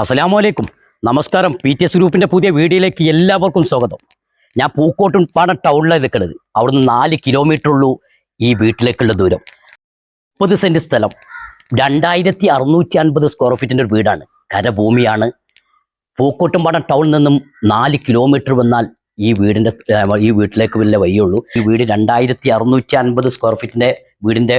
അസ്സലാമു അലൈക്കും. നമസ്കാരം. പി ടി എസ് ഗ്രൂപ്പിന്റെ പുതിയ വീഡിയോയിലേക്ക് എല്ലാവർക്കും സ്വാഗതം. ഞാൻ പൂക്കോട്ടും പാടം ടൗണിലാണ് നിൽക്കുന്നത്. അവിടുന്ന് നാല് കിലോമീറ്റർ ഉള്ളൂ ഈ വീട്ടിലേക്കുള്ള ദൂരം. മുപ്പത് സെന്റ് സ്ഥലം. രണ്ടായിരത്തി അറുന്നൂറ്റി അൻപത് സ്ക്വയർ ഫീറ്റിന്റെ ഒരു വീടാണ്. കരഭൂമിയാണ്. പൂക്കോട്ടും പാടം ടൗണിൽ നിന്നും നാല് കിലോമീറ്റർ വന്നാൽ ഈ വീടിന്റെ ഈ വീട്ടിലേക്ക് വല്ല വഴിയുള്ളൂ ഈ വീട് രണ്ടായിരത്തി അറുന്നൂറ്റി അൻപത് സ്ക്വയർ ഫീറ്റിന്റെ വീടിന്റെ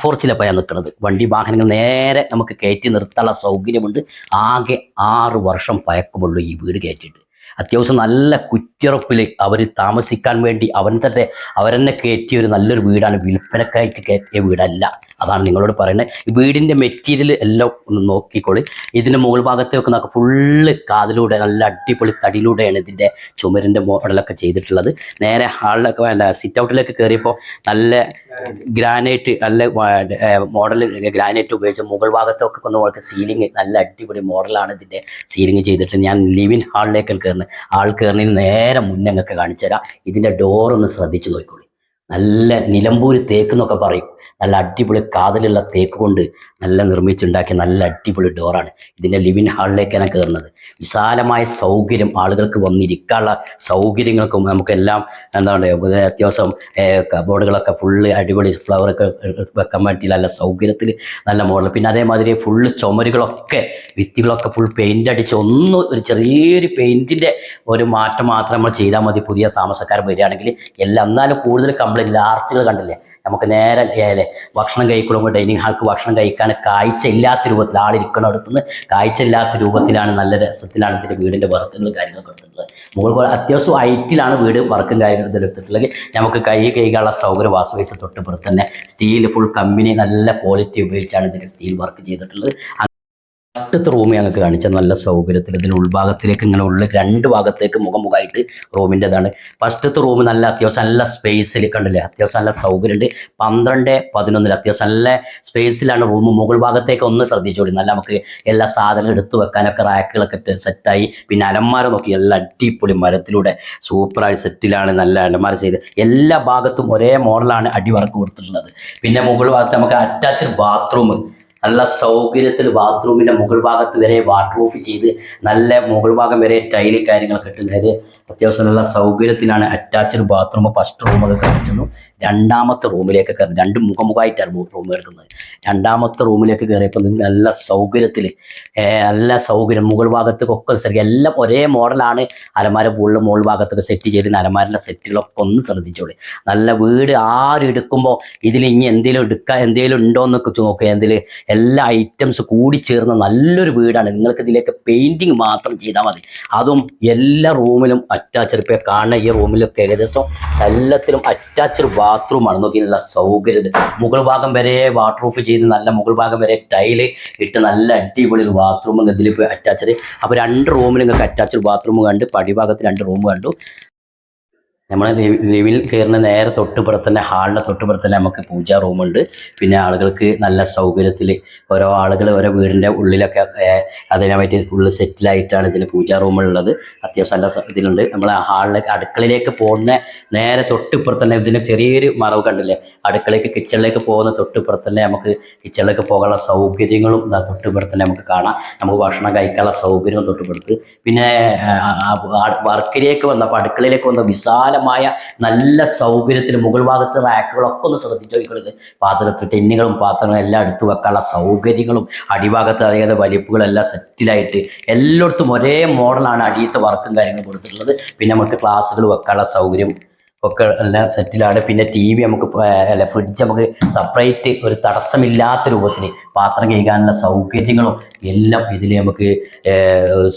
ഫോർച്ചിലപ്പോൾ ഞാൻ നിൽക്കുന്നത് വണ്ടി വാഹനങ്ങൾ നേരെ നമുക്ക് കയറ്റി നിർത്താനുള്ള സൗകര്യമുണ്ട്. ആകെ ആറ് വർഷം പഴക്കമുള്ളൂ ഈ വീട് കയറ്റിയിട്ട്. അത്യാവശ്യം നല്ല കുറ്റിറപ്പിൽ അവർ താമസിക്കാൻ വേണ്ടി അവൻ തന്നെ അവരെന്നെ കയറ്റിയ ഒരു നല്ലൊരു വീടാണ്. വിൽപ്പനക്കായിട്ട് കയറ്റിയ വീടല്ല. അതാണ് നിങ്ങളോട് പറയുന്നത് വീടിന്റെ മെറ്റീരിയൽ എല്ലാം ഒന്ന് നോക്കിക്കോളി. ഇതിന്റെ മുകൾ ഭാഗത്തേക്ക് നമുക്ക് ഫുള്ള് കാതിലൂടെ നല്ല അടിപൊളി തടിയിലൂടെയാണ് ഇതിന്റെ ചുമരിന്റെ മോഡലൊക്കെ ചെയ്തിട്ടുള്ളത്. നേരെ ഹാളിലൊക്കെ വേണ്ട സിറ്റ് ഔട്ടിലേക്ക് കയറിയപ്പോൾ നല്ല ഗ്രാനൈറ്റ് നല്ല മോഡൽ ഗ്രാനൈറ്റ് ഉപയോഗിച്ച് മുകൾ ഭാഗത്തൊക്കെ കൊണ്ട് നമുക്ക് സീലിംഗ് നല്ല അടിപൊളി മോഡലാണ് ഇതിന്റെ സീലിംഗ് ചെയ്തിട്ട്. ഞാൻ ലിവിൻ ഹാളിലേക്ക് കയറുന്നത് ആൾ കയറുന്നതിന് നേരെ മുന്നേ കാണിച്ചു തരാം ഇതിന്റെ ഡോർ ഒന്ന് ശ്രദ്ധിച്ചു നോക്കിക്കോളി. നല്ല നിലമ്പൂര് തേക്ക് എന്നൊക്കെ പറയും. നല്ല അടിപൊളി കാതലുള്ള തേക്ക് കൊണ്ട് നല്ല നിർമ്മിച്ചുണ്ടാക്കിയ നല്ല അടിപൊളി ഡോറാണ് ഇതിന്റെ ലിവിൻ ഹാളിലേക്കാണ് കയറുന്നത് വിശാലമായ സൗകര്യം ആളുകൾക്ക് വന്നിരിക്കാനുള്ള സൗകര്യങ്ങൾക്കും നമുക്കെല്ലാം എന്താണ് അത്യാവശ്യം കബോർഡുകളൊക്കെ ഫുള്ള് അടിപൊളി ഫ്ലവറൊക്കെ വെക്കാൻ പറ്റി നല്ല സൗകര്യത്തിൽ നല്ല മോഡൽ പിന്നെ അതേമാതിരി ഫുള്ള് ചുമരുകളൊക്കെ വിത്തികളൊക്കെ ഫുൾ പെയിന്റ് അടിച്ച് ഒന്ന് ഒരു ചെറിയൊരു പെയിന്റിന്റെ ഒരു മാറ്റം മാത്രം നമ്മൾ ചെയ്താൽ മതി പുതിയ താമസക്കാർ വരികയാണെങ്കിൽ. എല്ലാം എന്നാലും കൂടുതൽ കംപ്ലൈന്റ് ആർച്ചുകൾ കണ്ടില്ലേ? നമുക്ക് നേരെ ഏലെ ഭക്ഷണം കഴിക്കുമ്പോൾ ഡൈനിങ് ഹാൾക്ക് ഭക്ഷണം കഴിക്കാൻ കാഴ്ച ഇല്ലാത്ത രൂപത്തിൽ ആളിരിക്കണം അടുത്തുനിന്ന് കാഴ്ച ഇല്ലാത്ത രൂപത്തിലാണ് നല്ല രസത്തിലാണ് ഇതിന്റെ വീടിന്റെ വർക്കുകൾ കാര്യങ്ങളൊക്കെ എടുത്തിട്ടുള്ളത് മുകൾ അത്യാവശ്യം ഹൈറ്റിലാണ് വീട് വർക്കും കാര്യങ്ങളും ഇതിൽ എടുത്തിട്ടുള്ളത്. നമുക്ക് കൈ കൈകാനുള്ള സൗകര്യം വാസുവൈസ് തൊട്ടപ്പുറത്ത് തന്നെ സ്റ്റീൽ ഫുൾ കമ്പനി നല്ല ക്വാളിറ്റി ഉപയോഗിച്ചാണ് ഇതിന്റെ സ്റ്റീൽ വർക്ക് ചെയ്തിട്ടുള്ളത്. ഫസ്റ്റത്തെ റൂം ഞങ്ങൾക്ക് കാണിച്ച നല്ല സൗകര്യത്തിൽ ഇതിൽ ഉൾഭാഗത്തിലേക്ക് ഇങ്ങനെ ഉള്ളിൽ രണ്ട് ഭാഗത്തേക്ക് മുഖമുഖമായിട്ട് റൂമിന്റെതാണ് ഫസ്റ്റത്തെ റൂം നല്ല അത്യാവശ്യം നല്ല സ്പേസിൽ കണ്ടില്ലേ? അത്യാവശ്യം നല്ല സൗകര്യമുണ്ട്. പന്ത്രണ്ട് പതിനൊന്നിൽ അത്യാവശ്യം നല്ല സ്പേസിലാണ് റൂം മുകൾ ഭാഗത്തേക്ക് ഒന്ന് ശ്രദ്ധിച്ചോളി. നല്ല നമുക്ക് എല്ലാ സാധനങ്ങളും എടുത്തു വെക്കാനൊക്കെ റാക്കുകളൊക്കെ സെറ്റായി പിന്നെ അലമാര നോക്കി എല്ലാ അടിപൊളി മരത്തിലൂടെ സൂപ്പറായി സെറ്റിലാണ് നല്ല അലമാര ചെയ്ത്. എല്ലാ ഭാഗത്തും ഒരേ മോഡലാണ് അടിവർക്ക് കൊടുത്തിട്ടുള്ളത്. പിന്നെ മുകൾ ഭാഗത്ത് നമുക്ക് അറ്റാച്ച്ഡ് ബാത്റൂം നല്ല സൗകര്യത്തിൽ ബാത്റൂമിന്റെ മുകൾ ഭാഗത്ത് വരെ വാട്ടർ ഓഫ് ചെയ്ത് നല്ല മുകൾ ഭാഗം വരെ ടൈൽ കാര്യങ്ങളൊക്കെ ഇട്ട് നേരെ അത്യാവശ്യം നല്ല സൗകര്യത്തിലാണ് അറ്റാച്ച്ഡ് ബാത്റൂം. ഫസ്റ്റ് റൂമൊക്കെ കാണിച്ചിരുന്നു. രണ്ടാമത്തെ റൂമിലേക്ക് കയറി. രണ്ട് മുഖമുഖമായിട്ടാണ് റൂം കിടക്കുന്നത് രണ്ടാമത്തെ റൂമിലേക്ക് കയറിയപ്പോൾ നല്ല സൗകര്യത്തിൽ നല്ല സൗകര്യം. മുകൾ ഭാഗത്തേക്കൊക്കെ ശ്രദ്ധിക്കുക എല്ലാം ഒരേ മോഡലാണ്. അലമാര ഫുള്ള് മുകൾ ഭാഗത്തൊക്കെ സെറ്റ് ചെയ്ത് അലമാരിന്റെ സെറ്റുകളൊക്കെ ഒന്ന് ശ്രദ്ധിച്ചോളി. നല്ല വീട് ആരും എടുക്കുമ്പോൾ ഇതിൽ ഇനി എന്തെങ്കിലും എടുക്കാൻ എന്തെങ്കിലും ഉണ്ടോ എന്നൊക്കെ നോക്കുക എന്തിൽ എല്ലാ ഐറ്റംസ് കൂടി ചേർന്ന നല്ലൊരു വീടാണ്. നിങ്ങൾക്ക് ഇതിലേക്ക് പെയിന്റിങ് മാത്രം ചെയ്താൽ മതി. അതും എല്ലാ റൂമിലും അറ്റാച്ച്ഡ് ഇപ്പോൾ കാണുന്ന ഈ റൂമിലൊക്കെ ഏകദേശം എല്ലാത്തിലും അറ്റാച്ച്ഡ് ബാത്റൂമാണ് നോക്കി നല്ല സൗകര്യം മുകൾ ഭാഗം വരെ വാട്ടർ പ്രൂഫ് ചെയ്ത് നല്ല മുകൾ ഭാഗം വരെ ടൈൽ ഇട്ട് നല്ല അടിപൊളി ഒരു ബാത്റൂം ഇതിൽ അറ്റാച്ച്ഡ് അപ്പോൾ രണ്ട് റൂമിൽ നിങ്ങൾക്ക് അറ്റാച്ച്ഡ് ബാത്റൂം കണ്ട് പടിഭാഗത്ത് രണ്ട് റൂം കണ്ടു. നമ്മൾ ലിവിൽ കയറുന്ന നേരെ തൊട്ടുപുറത്ത് തന്നെ ഹാളിന്റെ തൊട്ടുപുറത്ത് തന്നെ നമുക്ക് പൂജാ റൂമുണ്ട് പിന്നെ ആളുകൾക്ക് നല്ല സൗകര്യത്തിൽ ഓരോ ആളുകൾ ഓരോ വീടിന്റെ ഉള്ളിലൊക്കെ അതിനെ പറ്റി ഉള്ളിൽ സെറ്റിലായിട്ടാണ് ഇതിൽ പൂജാ റൂമുള്ളത് അത്യാവശ്യം നല്ല ഇതിലുണ്ട്. നമ്മൾ ഹാളിലേക്ക് അടുക്കളയിലേക്ക് പോകുന്ന നേരെ തൊട്ടിപ്പുറത്ത് തന്നെ ഇതിന് ചെറിയൊരു മറവ് കണ്ടില്ലേ? അടുക്കളയ്ക്ക് കിച്ചണിലേക്ക് പോകുന്ന തൊട്ടിപ്പുറത്ത് തന്നെ നമുക്ക് കിച്ചണിലേക്ക് പോകാനുള്ള സൗകര്യങ്ങളും തൊട്ടുപുറത്ത് തന്നെ നമുക്ക് കാണാം. നമുക്ക് ഭക്ഷണം കഴിക്കാനുള്ള സൗകര്യവും തൊട്ടിപ്പുറത്ത് പിന്നെ വർക്കിലേക്ക് വന്നപ്പോൾ അടുക്കളയിലേക്ക് വന്ന വിശാലമായ നല്ല സൗകര്യത്തിൽ മുകൾ ഭാഗത്ത് റാക്കുകളൊക്കെ ഒന്ന് ശ്രദ്ധിച്ചു നോക്കുന്നത് പാത്രത്തിൽ ടെന്നുകളും പാത്രങ്ങളും എല്ലാം എടുത്തു വെക്കാനുള്ള സൗകര്യങ്ങളും അടിഭാഗത്ത് അതായത് വലിപ്പുകളെല്ലാം സെറ്റിലായിട്ട് എല്ലായിടത്തും ഒരേ മോഡലാണ് അടിയത്തെ വർക്കും കാര്യങ്ങളും കൊടുത്തിട്ടുള്ളത്. പിന്നെ നമുക്ക് ക്ലാസ്സുകൾ വെക്കാനുള്ള സൗകര്യം ഒക്കെ എല്ലാം സെറ്റിലാണ്. പിന്നെ ടി വി നമുക്ക് അല്ല ഫ്രിഡ്ജ് നമുക്ക് സെപ്പറേറ്റ് ഒരു തടസ്സമില്ലാത്ത രൂപത്തിൽ പാത്രം കഴുകാനുള്ള സൗകര്യങ്ങളും എല്ലാം ഇതിൽ നമുക്ക്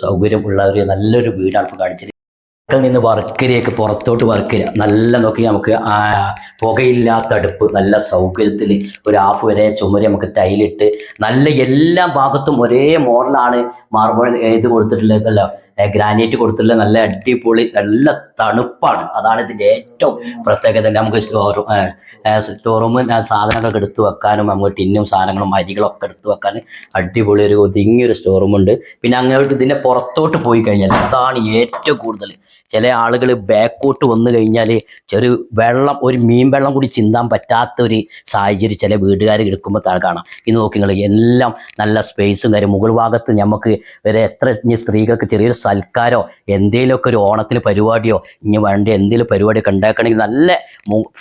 സൗകര്യമുള്ള ഒരു നല്ലൊരു വീടാണ് ഇപ്പോൾ കാണിച്ചത് അടുക്കളയിൽ നിന്ന് വർക്കരയൊക്കെ പുറത്തോട്ട് വർക്കര നല്ല നോക്കി നമുക്ക് പുകയില്ലാത്ത അടുപ്പ് നല്ല സൗകര്യത്തിൽ ഒരു ഹാഫ് വരെ ചുമര് നമുക്ക് ടൈലിട്ട് നല്ല എല്ലാ ഭാഗത്തും ഒരേ മോഡലാണ് മാർബിൾ ഇത് കൊടുത്തിട്ടുള്ളത് അല്ല ഗ്രാനൈറ്റ് കൊടുത്തിട്ടുള്ള നല്ല അടിപൊളി നല്ല തണുപ്പാണ്. അതാണ് ഇതിന്റെ ഏറ്റവും പ്രത്യേകത. നമുക്ക് സ്റ്റോർ സാധനങ്ങളൊക്കെ എടുത്തു വെക്കാനും നമുക്ക് ടിന്നും സാധനങ്ങളും അരികളൊക്കെ എടുത്തു വെക്കാൻ അടിപൊളി ഒരു ഒതുങ്ങിയൊരു ഉണ്ട്. പിന്നെ അങ്ങോട്ട് ഇതിന്റെ പുറത്തോട്ട് പോയി കഴിഞ്ഞാൽ അതാണ് ഏറ്റവും കൂടുതൽ ചില ആളുകൾ ബാക്കോട്ട് വന്നു കഴിഞ്ഞാൽ ചെറു വെള്ളം ഒരു മീൻ വെള്ളം കൂടി ചിന്താൻ പറ്റാത്ത ഒരു സാഹചര്യം ചില വീട്ടുകാർ എടുക്കുമ്പോൾ താഴെ കാണാം. ഇത് നോക്കി നിങ്ങൾ എല്ലാം നല്ല സ്പേസും കാര്യം. മുകൾ ഭാഗത്ത് നമുക്ക് വരെ എത്ര ഇനി സ്ത്രീകൾക്ക് ചെറിയൊരു സൽക്കാരോ എന്തെങ്കിലുമൊക്കെ ഒരു ഓണത്തിന് പരിപാടിയോ ഇനി വേണ്ട എന്തെങ്കിലും പരിപാടിയൊക്കെ ഉണ്ടാക്കണമെങ്കിൽ നല്ല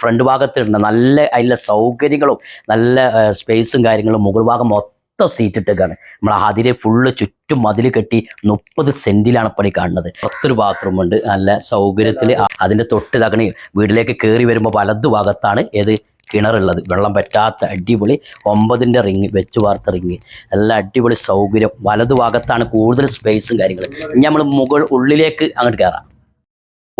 ഫ്രണ്ട് ഭാഗത്തുണ്ട് നല്ല അതിലെ സൗകര്യങ്ങളും നല്ല സ്പേസും കാര്യങ്ങളും മുകൾ ഭാഗം മൊത്തം സീറ്റ് ഇട്ടേക്കാണ്. നമ്മൾ അതിലെ ഫുള്ള് ചുറ്റും മതിൽ കെട്ടി മുപ്പത് സെന്റിലാണ് പണി കാണുന്നത്. പത്തൊരു ബാത്റൂം ഉണ്ട്. നല്ല സൗകര്യത്തിൽ അതിന്റെ തൊട്ട് തകണി വീട്ടിലേക്ക് കയറി വരുമ്പോൾ വലതു ഭാഗത്താണ് ഏത് കിണറുള്ളത്. വെള്ളം പറ്റാത്ത അടിപൊളി ഒമ്പതിന്റെ റിങ് വെച്ച് വാർത്ത റിങ് നല്ല അടിപൊളി സൗകര്യം. വലതു ഭാഗത്താണ് കൂടുതൽ സ്പേസും കാര്യങ്ങളും. ഇനി നമ്മൾ മുകൾ ഉള്ളിലേക്ക് അങ്ങോട്ട് കയറാം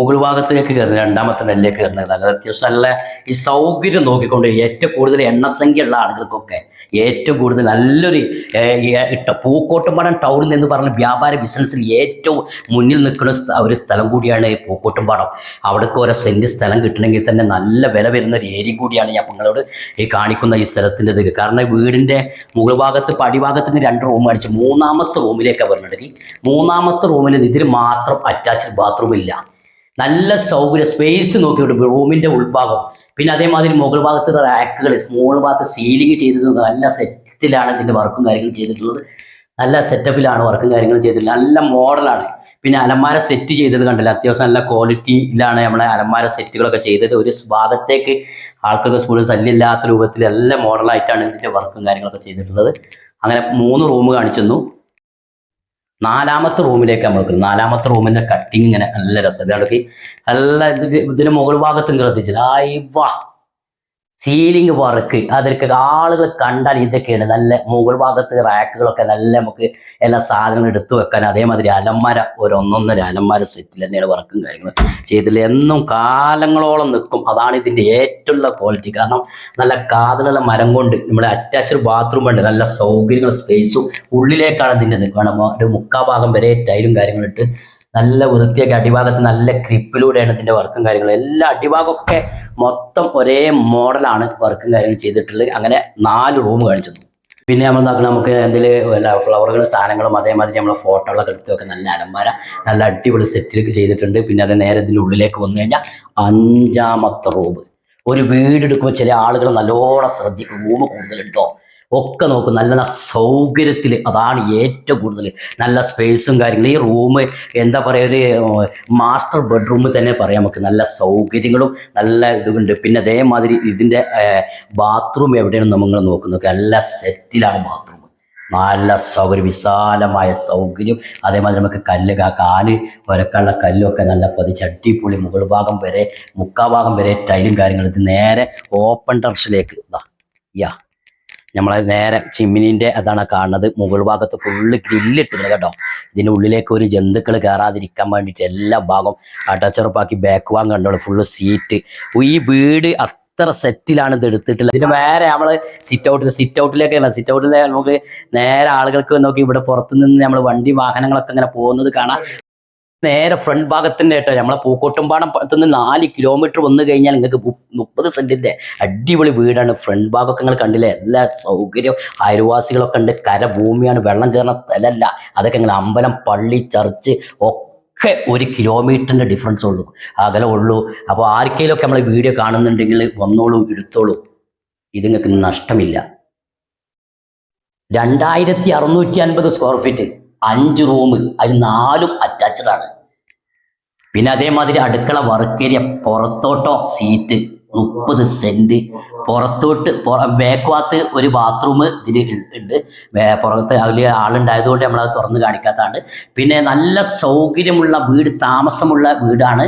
മുകൾ ഭാഗത്തിലേക്ക് കയറുന്നത് രണ്ടാമത്തെ നെല്ലിലേക്ക് കയറുന്നത്. നല്ല അത്യാവശ്യം നല്ല ഈ സൗകര്യം നോക്കിക്കൊണ്ട് ഏറ്റവും കൂടുതൽ എണ്ണസംഖ്യ ഉള്ള ആളുകൾക്കൊക്കെ ഏറ്റവും കൂടുതൽ നല്ലൊരു ഇട്ട പൂക്കോട്ടുംപാടം ടൗണിൽ എന്ന് പറഞ്ഞ വ്യാപാര ബിസിനസ്സിൽ ഏറ്റവും മുന്നിൽ നിൽക്കുന്ന ഒരു സ്ഥലം കൂടിയാണ് പൂക്കോട്ടുംപാടം. അവിടേക്ക് ഓരോ സെന്റ് സ്ഥലം കിട്ടണമെങ്കിൽ തന്നെ നല്ല വില വരുന്ന ഒരു ഏരിയ കൂടിയാണ് ഞാൻ നിങ്ങളോട് ഈ കാണിക്കുന്ന ഈ സ്ഥലത്തിന്റെ ഇത്. കാരണം വീടിന്റെ മുകൾ ഭാഗത്ത് പടിഭാഗത്തിന് രണ്ട് റൂം അടിച്ച് മൂന്നാമത്തെ റൂമിലേക്കാണ് പറഞ്ഞിട്ടുണ്ടെങ്കിൽ മൂന്നാമത്തെ റൂമിൽ ഇതിൽ മാത്രം അറ്റാച്ച്ഡ് ബാത്റൂം ഇല്ല. നല്ല സൗകര്യം സ്പേസ് നോക്കിയിട്ട് റൂമിന്റെ ഉൾഭാഗം. പിന്നെ അതേമാതിരി മുകൾ ഭാഗത്ത് റാക്കുകൾ മുകൾ ഭാഗത്ത് സീലിംഗ് ചെയ്തത് നല്ല സെറ്റിലാണ് ഇതിന്റെ വർക്കും കാര്യങ്ങളും ചെയ്തിട്ടുള്ളത്. നല്ല സെറ്റപ്പിലാണ് വർക്കും കാര്യങ്ങളും ചെയ്തിട്ടുള്ളത്. നല്ല മോഡലാണ് പിന്നെ അലമാര സെറ്റ് ചെയ്തത് കണ്ടില്ല? അത്യാവശ്യം നല്ല ക്വാളിറ്റിയിലാണ് നമ്മളെ അലമാര സെറ്റുകളൊക്കെ ചെയ്തത്. ഒരു ഭാഗത്തേക്ക് ആൾക്കൊക്കെ സ്കൂളിൽ ശല്യമില്ലാത്ത രൂപത്തിൽ നല്ല മോഡലായിട്ടാണ് ഇതിന്റെ വർക്കും കാര്യങ്ങളൊക്കെ ചെയ്തിട്ടുള്ളത്. അങ്ങനെ മൂന്ന് റൂം കാണിച്ചു നാലാമത്തെ റൂമിലേക്ക് നമ്മൾ നാലാമത്തെ റൂമിന്റെ കട്ടിങ് ഇങ്ങനെ നല്ല രസം ഇതാണ് നല്ല ഇത് ഇതിന് മുകൾ ഭാഗത്തും ശ്രദ്ധിച്ചില്ല ആയി വാ. സീലിംഗ് വർക്ക് അതൊക്കെ ആളുകൾ കണ്ടാൽ ഇതൊക്കെയാണ് നല്ല മുകൾ ഭാഗത്ത് റാക്കുകളൊക്കെ നല്ല നമുക്ക് എല്ലാ സാധനങ്ങളും എടുത്തു വെക്കാൻ അതേമാതിരി അലമാര ഒരു ഒന്നൊന്നര അലമാര സെറ്റിൽ തന്നെയാണ് വർക്കും കാര്യങ്ങളും ചെയ്തില്ല എന്നും കാലങ്ങളോളം നിൽക്കും അതാണ് ഇതിന്റെ ഏറ്റവും ക്വാളിറ്റി കാരണം നല്ല കാതലുള്ള മരം കൊണ്ട് നമ്മുടെ അറ്റാച്ച്ഡ് ബാത്റൂം ഉണ്ട്. നല്ല സൗകര്യങ്ങളും സ്പേസും ഉള്ളിലേക്കാണ് ഇതിന്റെ നിൽക്കണം ഒരു മുക്കാ ഭാഗം വരെ ടൈലും കാര്യങ്ങളും ഇട്ട് നല്ല വൃത്തിയൊക്കെ അടിഭാഗത്ത് നല്ല ക്രിപ്പിലൂടെയാണ് ഇതിന്റെ വർക്കും കാര്യങ്ങളും. എല്ലാ അടിഭാഗമൊക്കെ മൊത്തം ഒരേ മോഡലാണ് വർക്കും കാര്യങ്ങളും ചെയ്തിട്ടുള്ളത്. അങ്ങനെ നാല് റൂം കാണിച്ചു പിന്നെ നമ്മൾ നോക്കണം നമുക്ക് എന്തെങ്കിലും ഫ്ലവറുകളും സാധനങ്ങളും അതേമാതിരി നമ്മളെ ഫോട്ടോകളൊക്കെ എടുത്തൊക്കെ നല്ല അലമാര നല്ല അടിപൊളി സെറ്റിലേക്ക് ചെയ്തിട്ടുണ്ട്. പിന്നെ അത് നേരെ ഇതിന്റെ ഉള്ളിലേക്ക് വന്നു കഴിഞ്ഞാൽ അഞ്ചാമത്തെ റൂം. ഒരു വീടെടുക്കുമ്പോൾ ചില ആളുകൾ നല്ലോണം ശ്രദ്ധിക്കും. റൂം കൂടുതലുണ്ടോ? ഒക്കെ നോക്കും നല്ല നല്ല സൗകര്യത്തിൽ അതാണ് ഏറ്റവും കൂടുതൽ. നല്ല സ്പേസും കാര്യങ്ങളും. ഈ റൂം എന്താ പറയുക ഒരു മാസ്റ്റർ ബെഡ്റൂം തന്നെ പറയാം നമുക്ക്. നല്ല സൗകര്യങ്ങളും നല്ല ഇതുണ്ട്. പിന്നെ അതേമാതിരി ഇതിന്റെ ബാത്റൂം എവിടെയാണ് നമ്മൾ നോക്കുന്നത് നല്ല സെറ്റിലാണ് ബാത്റൂം നല്ല സൗകര്യം വിശാലമായ സൗകര്യം. അതേമാതിരി നമുക്ക് കല്ല് കാൽ വരക്കാനുള്ള കല്ലൊക്കെ നല്ല പതിച്ച് അടിപൊളി മുകൾ ഭാഗം വരെ മുക്കാഭാഗം വരെ ടൈലും കാര്യങ്ങളും. ഇത് നേരെ ഓപ്പൺ ടെറസിലേക്ക് യാ. നമ്മളെ നേരെ ചിമ്മിനിന്റെ അതാണ് കാണുന്നത്. മുകൾ ഭാഗത്ത് ഫുള്ള് ഗ്രില്ലിട്ടിട്ടുണ്ട് കേട്ടോ. ഇതിന്റെ ഉള്ളിലേക്ക് ഒരു ജന്തുക്കൾ കയറാതിരിക്കാൻ വേണ്ടിയിട്ട് എല്ലാ ഭാഗം അടച്ചുറപ്പാക്കി ബാക്ക് വാങ് കണ്ടോളൂ ഫുള്ള് സീറ്റ് ഈ വീട് അത്ര സെറ്റിലാണ് ഇത് എടുത്തിട്ടുള്ളത്. ഇതിന് നേരെ നമ്മൾ സിറ്റ് ഔട്ടിൽ സിറ്റ് ഔട്ടിലേക്കാണ് സിറ്റ് ഔട്ടിൽ നമുക്ക് നേരെ ആളുകൾക്ക് നോക്കി ഇവിടെ പുറത്തുനിന്ന് നമ്മൾ വണ്ടി വാഹനങ്ങളൊക്കെ ഇങ്ങനെ പോകുന്നത് കാണാം. നേരെ ഫ്രണ്ട് ഭാഗത്തിന്റെ കേട്ടോ. നമ്മളെ പൂക്കോട്ടുംപാടം നിന്ന് നാല് കിലോമീറ്റർ വന്നു കഴിഞ്ഞാൽ നിങ്ങൾക്ക് മുപ്പത് സെന്റിന്റെ അടിപൊളി വീടാണ് ഫ്രണ്ട് ഭാഗമൊക്കെ നിങ്ങൾ കണ്ടില്ലേ? എല്ലാ സൗകര്യം അയൽവാസികളൊക്കെ ഉണ്ട്. കരഭൂമിയാണ്. വെള്ളം കയറുന്ന സ്ഥലമല്ല. അതൊക്കെ നിങ്ങൾ അമ്പലം പള്ളി ചർച്ച് ഒക്കെ ഒരു കിലോമീറ്ററിന്റെ ഡിഫറൻസ് ഉള്ളൂ. അകലെ ഉള്ളൂ. അപ്പോൾ ആർക്കെങ്കിലുമൊക്കെ നമ്മൾ വീഡിയോ കാണുന്നുണ്ടെങ്കിൽ വന്നോളൂ എടുത്തോളൂ. ഇത് നിങ്ങൾക്ക് നഷ്ടമില്ല. രണ്ടായിരത്തി അറുന്നൂറ്റി അൻപത് സ്ക്വയർ ഫീറ്റ് അഞ്ച് റൂം അതിൽ നാലും അറ്റാച്ച്ഡ് ആണ് പിന്നെ അതേമാതിരി അടുക്കള വർക്ക് പുറത്തോട്ടോ സീറ്റ്. മുപ്പത് സെന്റ് പുറത്തോട്ട് ബാക്ക് ഒരു ബാത്റൂം ഇതിൽ ഉണ്ട് പുറത്ത് അതിൽ ആളുണ്ടായതുകൊണ്ട് നമ്മളത് തുറന്ന് കാണിക്കാത്തതാണ് പിന്നെ നല്ല സൗകര്യമുള്ള വീട് താമസമുള്ള വീടാണ്.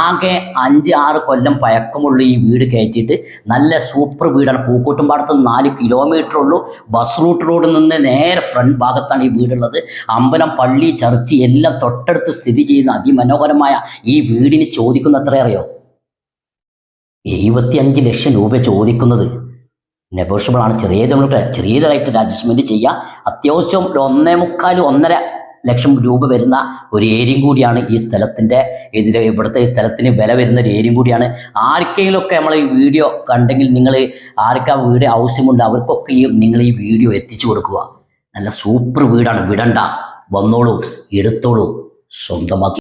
ആകെ അഞ്ച് ആറ് കൊല്ലം പഴക്കമുള്ള ഈ വീട് കയറ്റിയിട്ട് നല്ല സൂപ്പർ വീടാണ്. പൂക്കോട്ടുംപാടത്ത് നാല് കിലോമീറ്റർ ഉള്ളൂ ബസ് റൂട്ടിലൂടെ നിന്ന് നേരെ ഫ്രണ്ട് ഭാഗത്താണ് ഈ വീടുള്ളത്. അമ്പലം പള്ളി ചർച്ച് എല്ലാം തൊട്ടടുത്ത് സ്ഥിതി ചെയ്യുന്ന അതിമനോഹരമായ ഈ വീടിന് ചോദിക്കുന്ന എത്ര അറിയോ? എഴുപത്തിയഞ്ച് ലക്ഷം രൂപ ചോദിക്കുന്നത്. നെഗോഷ്യബിൾ ആണ്. ചെറിയ നമ്മൾ ചെറിയതായിട്ട് അഡ്ജസ്റ്റ്മെന്റ് ചെയ്യുക അത്യാവശ്യം ഒരു ഒന്നേ മുക്കാൽ ഒന്നര ലക്ഷം രൂപ വരുന്ന ഒരു ഏരിയയും കൂടിയാണ് ഈ സ്ഥലത്തിന്റെ എതിരെ ഇവിടുത്തെ സ്ഥലത്തിന് വില വരുന്ന ഒരു ഏരിയയും കൂടിയാണ്. ആർക്കെങ്കിലുമൊക്കെ നമ്മൾ ഈ വീഡിയോ കണ്ടെങ്കിൽ നിങ്ങൾ ആർക്കാ വീട് ആവശ്യമുണ്ട് അവർക്കൊക്കെ ഈ നിങ്ങൾ ഈ വീഡിയോ എത്തിച്ചു കൊടുക്കുക. നല്ല സൂപ്പർ വീടാണ്. വിടണ്ട. വന്നോളൂ എടുത്തോളൂ. സ്വന്തമാക്കി